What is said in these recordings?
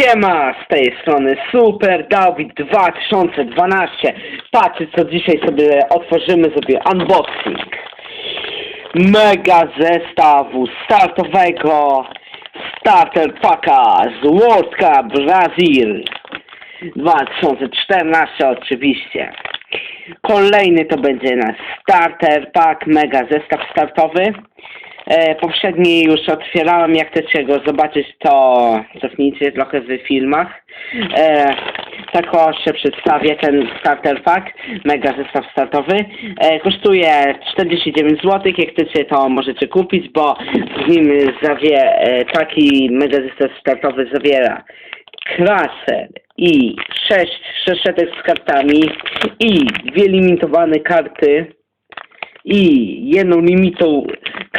Siema, z tej strony Super Dawid 2012. Patrzcie co dzisiaj sobie otworzymy sobie unboxing. Mega zestawu startowego Starter Packa z World Cup Brazil 2014 oczywiście. Kolejny to będzie nasz Starter Pack Mega zestaw startowy. E, poprzedni już otwierałem, jak chcecie go zobaczyć, to cofnijcie trochę w filmach. E, tak się przedstawię ten starter pack, mega zestaw startowy. E, kosztuje 49 zł, jak chcecie to możecie kupić, bo w nim zawie, e, taki mega zestaw startowy zawiera kraser i 6 szeszetek z kartami i dwie limitowane karty i jedną limitą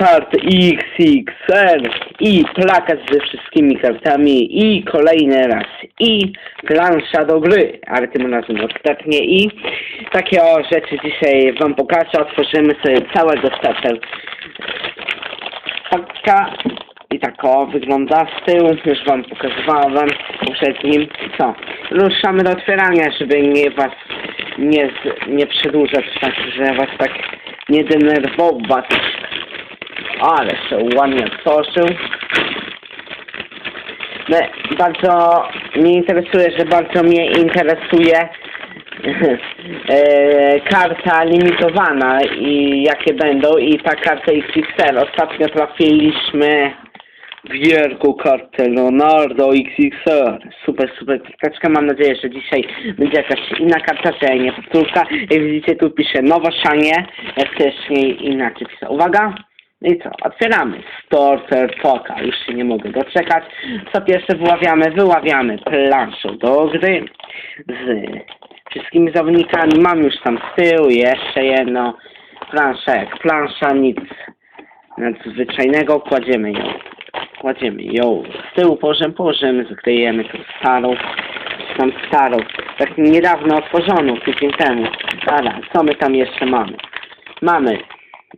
kart XXL i plakat ze wszystkimi kartami i kolejny raz i plansza do gry, ale tym razem ostatnie i takie o rzeczy dzisiaj wam pokażę, otworzymy sobie całego starter paka i tak o wygląda z tyłu, już wam pokazywałem poprzednim. Co? Ruszamy do otwierania, żeby nie was nie, nie przedłużać, tak, że was tak nie denerwować. Ale się ładnie otworzył. No, bardzo mnie interesuje, że bardzo mnie interesuje e, karta limitowana i jakie będą i ta karta XXL. Ostatnio trafiliśmy wielką kartę Leonardo XXL. Super, super karteczka. Mam nadzieję, że dzisiaj będzie jakaś inna karta, że nie powtórka. Jak widzicie tu pisze nowoszanie, wcześniej inaczej pisze. Uwaga! No i co? Otwieramy Starter Packa. Już się nie mogę doczekać. Co pierwsze wyławiamy? Wyławiamy planszę do gry z wszystkimi zawodnikami. Mam już tam z tyłu jeszcze jedno. Plansza jak plansza, nic nadzwyczajnego. Kładziemy ją. Kładziemy ją z tyłu, położymy, położymy, zaklejemy tą starą, tam starą, tak niedawno otworzoną, tydzień temu. Dobra, co my tam jeszcze mamy? Mamy,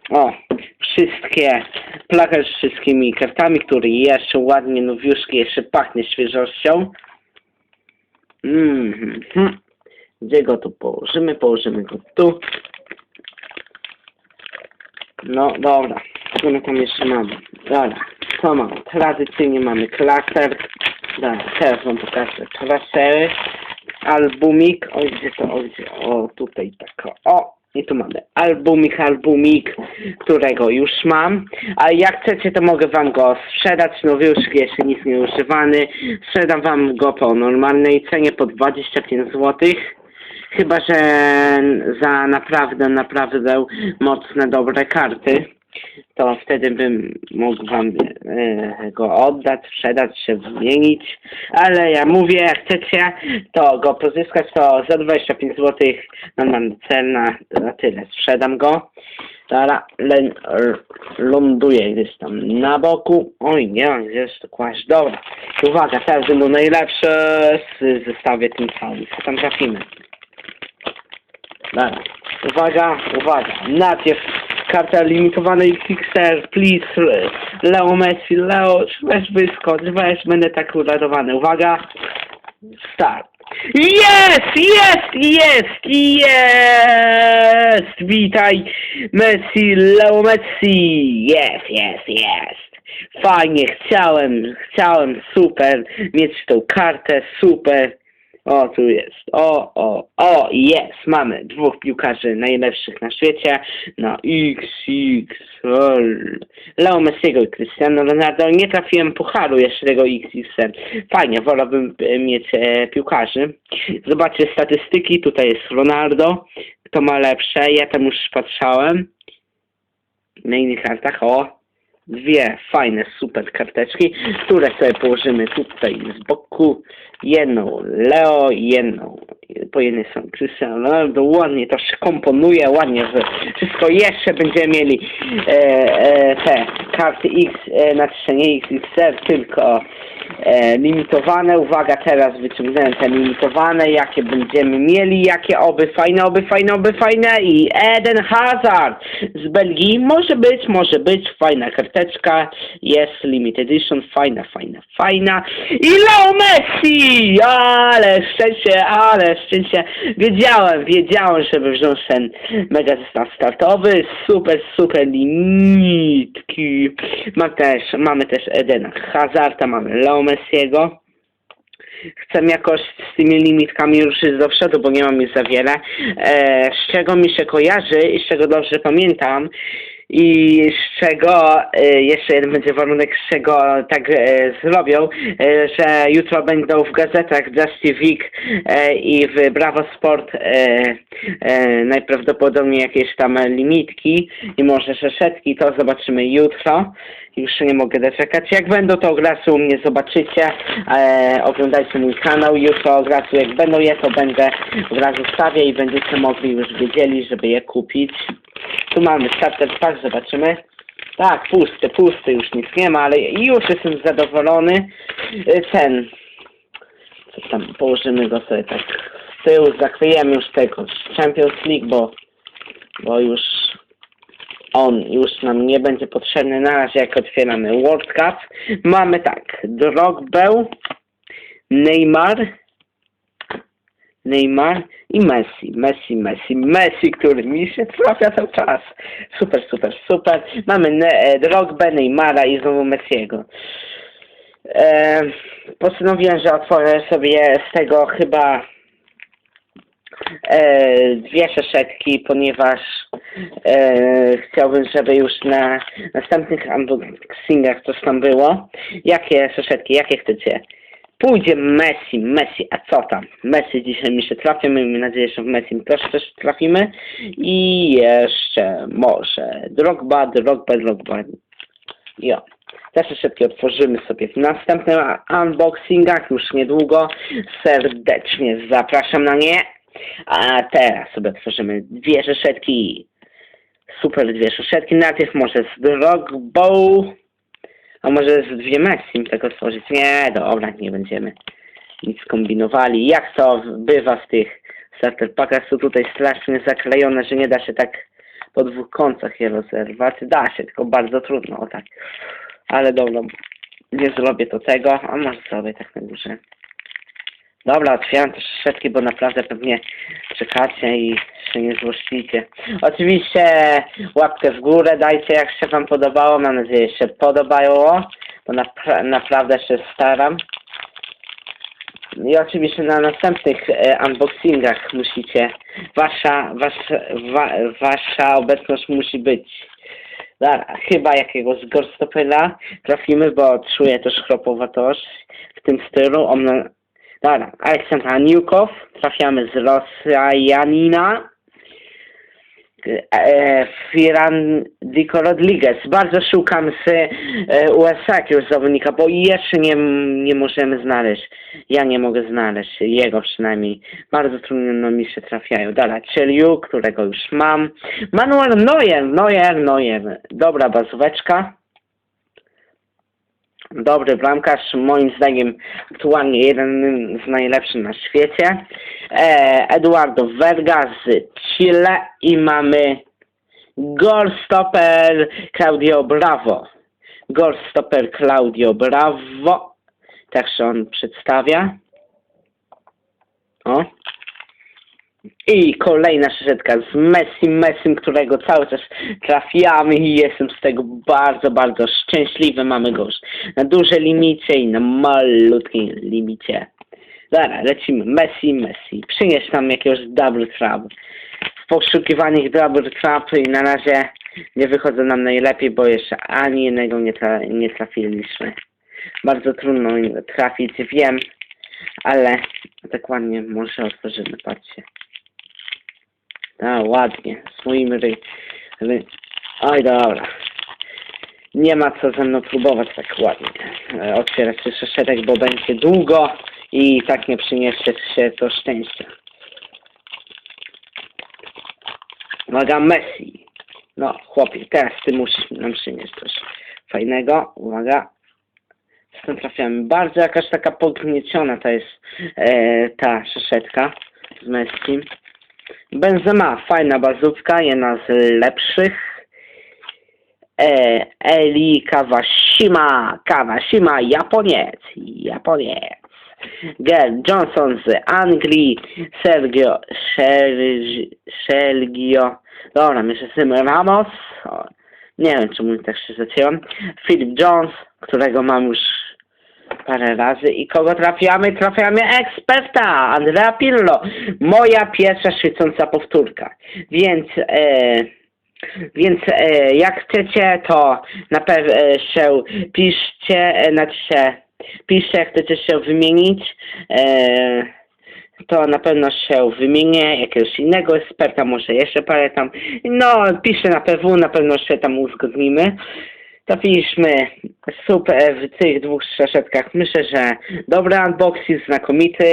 o, wszystkie, plakat z wszystkimi kartami, który jeszcze ładnie, nowiuszki, jeszcze pachnie świeżością. Mhm. Gdzie go tu położymy? Położymy go tu. No dobra, co my tam jeszcze mamy? Dobra, co mamy? Tradycyjnie mamy klaser. Dobra, teraz wam pokażę klasery. Albumik, o gdzie to, o gdzie, o tutaj tak, o. I tu mamy albumik, albumik, którego już mam. A jak chcecie, to mogę wam go sprzedać. Nowiuszki, jeszcze nic nie używany. Sprzedam wam go po normalnej cenie, po 25 złotych. Chyba, że za naprawdę, naprawdę mocne, dobre karty, to wtedy bym mógł wam e, go oddać, sprzedać, się wymienić. Ale ja mówię, jak chcecie, to go pozyskać, to za 25 zł normalna cena, na tyle. Sprzedam go. Dobra, ląduje gdzieś tam na boku. Oj, nie mam gdzieś to kłaść. Dobra. Uwaga, teraz będą najlepsze z zestawie tym całym. Co tam trafimy? Dobra. Uwaga, uwaga. Najpierw karta limitowana XXL, please, Leo Messi, Leo, weź wyskocz, weź, będę tak uradowany. Uwaga, start. Jest, jest, jest, jest! Witaj, Messi, Leo Messi! Jest, jest, jest! Fajnie, chciałem, chciałem, super, mieć tą kartę, super. O, tu jest. O, o, o, jest. Mamy dwóch piłkarzy najlepszych na świecie. No, XXL. Leo Messiego i Cristiano Ronaldo. Nie trafiłem pucharu jeszcze tego XXL. Fajnie, wolałbym e, mieć e, piłkarzy. Zobaczcie statystyki. Tutaj jest Ronaldo. Kto ma lepsze? Ja tam już patrzałem. Na innych kartach. O, dwie fajne, super karteczki, które sobie położymy tutaj z boku. Jedną Leo, jedną po jednej są Cristiano Ronaldo, ładnie to się komponuje, ładnie, że wszystko jeszcze będziemy mieli e, e, te karty X, e, znaczy nie XXR, tylko e, limitowane. Uwaga, teraz wyciągnąłem te limitowane, jakie będziemy mieli, jakie oby fajne, oby fajne, oby fajne i Eden Hazard z Belgii, może być, może być, fajna karteczka, jest limited edition, fajna, fajna, fajna. I Leo Messi, ale szczęście, ale szczęście, wiedziałem, wiedziałem, żeby wziąć ten mega zestaw startowy, super, super limitki, Mam też, mamy też Edena Hazarda, mamy Leo Messiego, chcę jakoś z tymi limitkami ruszyć do przodu, bo nie mam ich za wiele. E, z czego mi się kojarzy i z czego dobrze pamiętam i z czego e, jeszcze jeden będzie warunek, z czego tak e, zrobią, e, że jutro będą w gazetach Just Week i w Bravo Sport najprawdopodobniej jakieś tam limitki i może szeszetki, to zobaczymy jutro. Już nie mogę doczekać. Jak będą, to razu u mnie zobaczycie. Oglądajcie mój kanał. Jutro od razu, jak będą je, to będę od razu stawię i będziecie mogli już wiedzieli, żeby je kupić. Tu mamy starter pack, zobaczymy. Tak, pusty, pusty, już nic nie ma, ale już jestem zadowolony. E, Ten, co tam, położymy go sobie tak z tyłu, zakryjemy już tego Champions League, bo, bo już on już nam nie będzie potrzebny na razie jak otwieramy World Cup. Mamy tak, Drogba, Neymar, Neymar i Messi, Messi, Messi, Messi, który mi się trafia cały czas. Super, super, super. Mamy ne e, Drogbę, Neymara i znowu Messiego. E, postanowiłem, że otworzę sobie z tego chyba e, dwie szeszetki, ponieważ e, chciałbym, żeby już na następnych unboxingach coś tam było. Jakie szeszetki, jakie chcecie? Pójdzie Messi, Messi, a co tam? Messi dzisiaj mi się trafi, miejmy nadzieję, że w Messi też też trafimy. I jeszcze może Drogba, Drogba, Drogba. Jo. Te szybkie otworzymy sobie w następnym unboxingach już niedługo. Serdecznie zapraszam na nie. A teraz sobie otworzymy dwie szeszetki. Super dwie szeszetki. Najpierw może z Drogbą. A może z dwie Messi tak otworzyć. Nie, dobra, nie będziemy nic kombinowali. Jak to bywa w tych starter packach, są tutaj strasznie zaklejone, że nie da się tak po dwóch kątach je rozerwać. Da się, tylko bardzo trudno, o tak. Ale dobra, nie zrobię to tego, a może zrobię tak na górze. Dobra, otwieram te szeszetki, bo naprawdę pewnie czekacie i nie złoślicie. Oczywiście łapkę w górę dajcie, jak się wam podobało. Mam nadzieję, że się podobało, bo napra naprawdę się staram. I oczywiście na następnych e, unboxingach musicie, wasza, wasza, wa, wasza obecność musi być. Dobra, chyba jakiegoś Gorstopela trafimy, bo czuję też chropowatość w tym stylu. Dobra, Aleksandra Niukow, trafiamy z Rosjanina. E, Firan Dico Rodriguez. Bardzo szukam z e, USA jakiegoś zawodnika, bo jeszcze nie, nie możemy znaleźć. Ja nie mogę znaleźć jego przynajmniej. Bardzo trudno mi się trafiają. Dobra, Czeliu, którego już mam. Manuel Neuer, Neuer, Neuer. Dobra bazóweczka. Dobry bramkarz, moim zdaniem aktualnie jeden z najlepszych na świecie. E, Eduardo Verga z Chile i mamy Goalstopper Claudio Bravo. Goalstopper Claudio Bravo. Tak się on przedstawia. O. I kolejna szeszetka z Messi, Messim, którego cały czas trafiamy i jestem z tego bardzo, bardzo szczęśliwy. Mamy go już na duże limicie i na malutkim limicie. Dobra, lecimy. Messi, Messi. Przynieś nam jakiegoś double trap. W poszukiwaniach double trap i na razie nie wychodzą nam najlepiej, bo jeszcze ani jednego nie, tra nie trafiliśmy. Bardzo trudno trafić, wiem, ale dokładnie może otworzymy, patrzcie. A, ładnie, swoim ryj. Ale... Oj, dobra. Nie ma co ze mną próbować tak ładnie e, otwierać jeszcze szereg, bo będzie długo i tak nie przyniesie się to szczęścia. Uwaga, Messi. No, chłopie, teraz ty musisz nam przynieść coś fajnego. Uwaga. Z tym trafiamy. Bardzo jakaś taka podgnieciona to jest e, ta szeszetka z Messim. Benzema, fajna bazówka, jedna z lepszych. E, Eli Kawashima, Kawashima, Japoniec, Japoniec. Gerd Johnson z Anglii, Sergio, Sergi- Sergio, dobra, myślę z tym Ramos, o, nie wiem czemu tak się zacięłam, Philip Jones, którego mam już parę razy i kogo trafiamy? Trafiamy eksperta, Andrea Pirlo, moja pierwsza świecąca powtórka, więc e, więc e, jak chcecie, to na pewno się piszcie, e, znaczy się, piszcie jak chcecie się wymienić, e, to na pewno się wymienię, jakiegoś innego eksperta, może jeszcze parę tam, no piszcie na PW, na pewno się tam uzgodnimy. Trafiliśmy super w tych dwóch szaszetkach. Myślę, że dobry unboxing, znakomity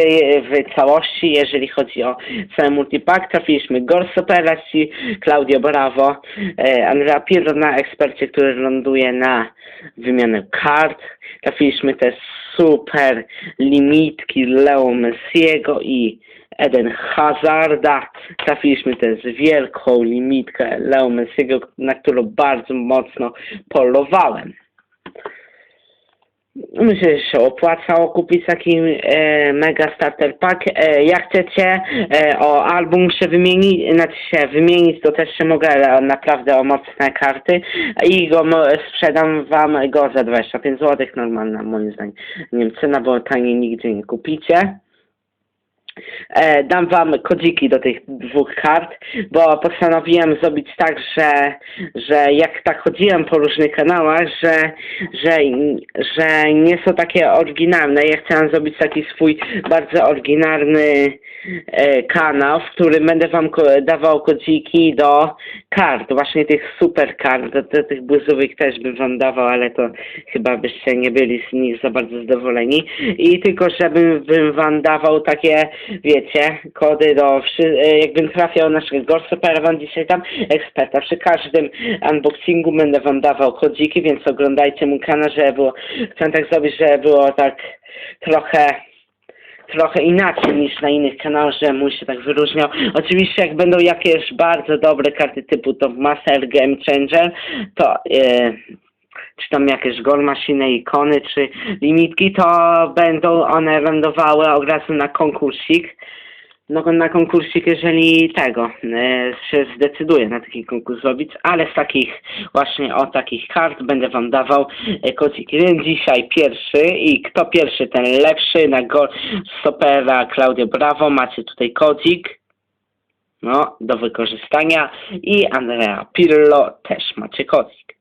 w całości, jeżeli chodzi o cały multipack. Trafiliśmy Gorso Operacji, Claudio Bravo, e, Andrea Pirro na ekspercie, który ląduje na wymianę kart. Trafiliśmy też super limitki Leo Messiego i Eden Hazarda. Trafiliśmy też wielką limitkę Leo Messiego, na którą bardzo mocno polowałem. Myślę, że się opłacało kupić taki e, mega starter pack. E, jak chcecie e, o album wymienić, znaczy się wymienić, to też się mogę ale naprawdę o mocne karty i go sprzedam wam go za 25 zł, normalna moim zdaniem. Cena, bo taniej nigdzie nie kupicie. E, dam wam kodziki do tych dwóch kart, bo postanowiłem zrobić tak, że, że jak tak chodziłem po różnych kanałach, że, że, że nie są takie oryginalne. Ja chciałem zrobić taki swój bardzo oryginalny e, kanał, w którym będę wam ko- dawał kodziki do kart, właśnie tych super kart, do, do tych błyzowych też bym wam dawał, ale to chyba byście nie byli z nich za bardzo zadowoleni. I tylko żebym bym wam dawał takie, wiecie, kody do, wszy- e, jakbym trafiał naszego Gorsopera wam dzisiaj tam, eksperta. Przy każdym unboxingu będę wam dawał kodziki, więc oglądajcie mój kanał, żeby było, tak zrobić, żeby było tak trochę trochę inaczej niż na innych kanałach, że mój się tak wyróżniał. Oczywiście jak będą jakieś bardzo dobre karty typu Top Master Game Changer, to e, czy tam jakieś gol maszyny, ikony, czy limitki, to będą one lądowały od razu na konkursik. No na konkursik, jeżeli tego e, się zdecyduje na taki konkurs zrobić, ale z takich właśnie o takich kart będę wam dawał e. Więc dzisiaj pierwszy i kto pierwszy, ten lepszy na gol stopera Claudio Bravo. Macie tutaj kodzik. No, do wykorzystania i Andrea Pirlo też macie kodzik.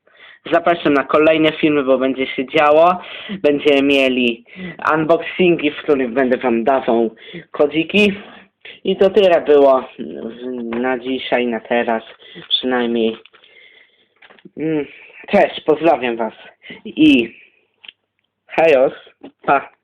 Zapraszam na kolejne filmy, bo będzie się działo. Będziemy mieli unboxingi, w których będę wam dawał kodziki. I to tyle było na dzisiaj, na teraz przynajmniej. Mm, Cześć, pozdrawiam was. I hejos, pa.